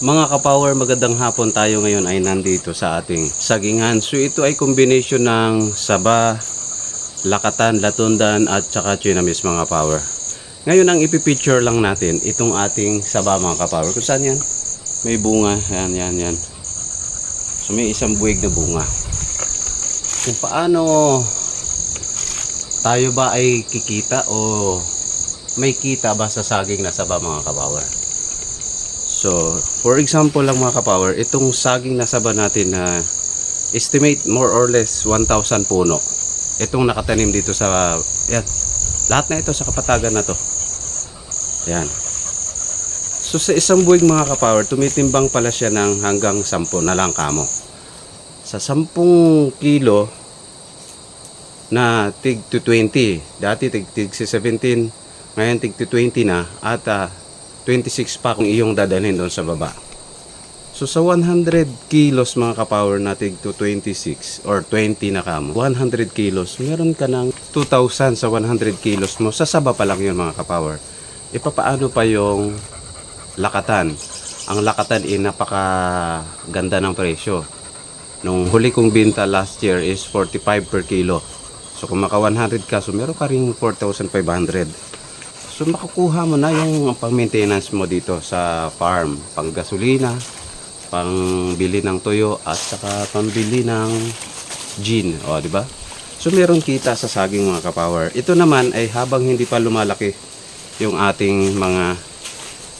Mga kapower, magandang hapon tayo ngayon ay nandito sa ating sagingan. So ito ay combination ng saba, lakatan, latundan at saka chinamis mga power. Ngayon ang ipipicture lang natin itong ating saba mga kapower. Kung saan yan? May bunga. Yan, yan, yan. So may isang buwig na bunga. Kung paano tayo ba ay kikita o may kita ba sa saging na saba mga kapower? So, for example lang mga kapower, itong saging na saba natin na estimate more or less 1,000 puno. Itong nakatanim dito sa, yan, lahat na ito sa kapatagan na to. Yan. So sa isang buwig mga kapower, tumitimbang pala siya ng hanggang 10 na lang kamo. Sa 10 kilo na tig to 20, dati tig, tig si 17, ngayon tig to 20 na, at ah, 26 pa kung iyong dadalhin doon sa baba. So sa 100 kilos mga kapower na tig to 26 or 20 na kamo, 100 kilos, meron ka ng 2,000 sa 100 kilos mo. Sa saba pa lang yun mga kapower. Ipapaano pa yung lakatan? Ang lakatan ay napaka ganda ng presyo. Nung huli kong binta last year is 45 per kilo. So kung maka 100 ka, so meron ka rin 4,500. So makukuha mo na yung pang-maintenance mo dito sa farm, pang gasolina, pang bili ng tuyo at saka pambili ng gin, o di ba? So meron kita sa saging mga kapower. Ito naman ay habang hindi pa lumalaki yung ating mga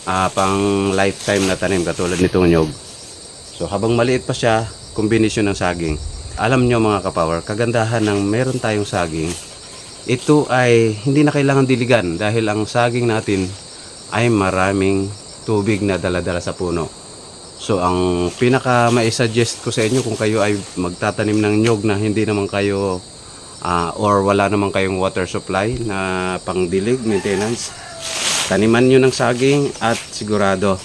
ah, pang lifetime na tanim katulad nitong nyog. So habang maliit pa siya, kombinasyon ng saging. Alam nyo mga kapower, kagandahan ng meron tayong saging, ito ay hindi na kailangan diligan dahil ang saging natin ay maraming tubig na daladala sa puno. So ang pinaka mai-suggest ko sa inyo kung kayo ay magtatanim ng nyog na hindi naman kayo ah, or wala naman kayong water supply na pangdilig, maintenance, taniman nyo ng saging at sigurado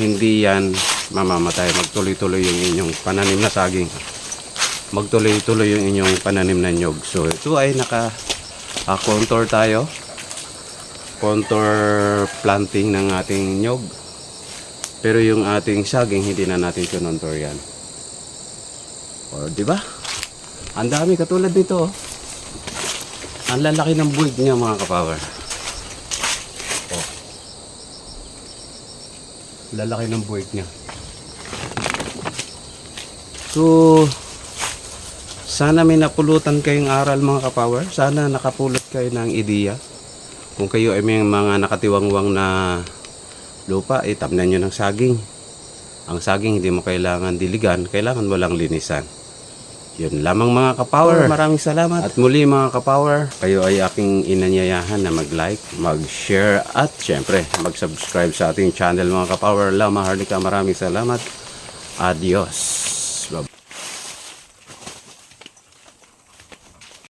hindi yan mamamatay. Magtuloy-tuloy yung inyong pananim na saging. Magtuloy-tuloy yung inyong pananim na nyog. So ito ay naka ah, contour tayo. Contour planting ng ating nyog. Pero yung ating saging hindi na natin kinontour yan. O, di ba? Ang dami katulad nito. oh. Ang lalaki ng buwig niya mga kapower. Oh. Lalaki ng buwig niya. So, sana may napulutan kayong aral mga kapower. Sana nakapulot kayo ng ideya. Kung kayo ay may mga nakatiwangwang na lupa, itamnan nyo ng saging. Ang saging hindi mo kailangan diligan, kailangan mo lang linisan. Yun lamang mga kapower. Maraming salamat. At muli mga kapower, kayo ay aking inanyayahan na mag-like, mag-share at syempre mag-subscribe sa ating channel mga kapower. Lama Harlika, maraming salamat. Adios.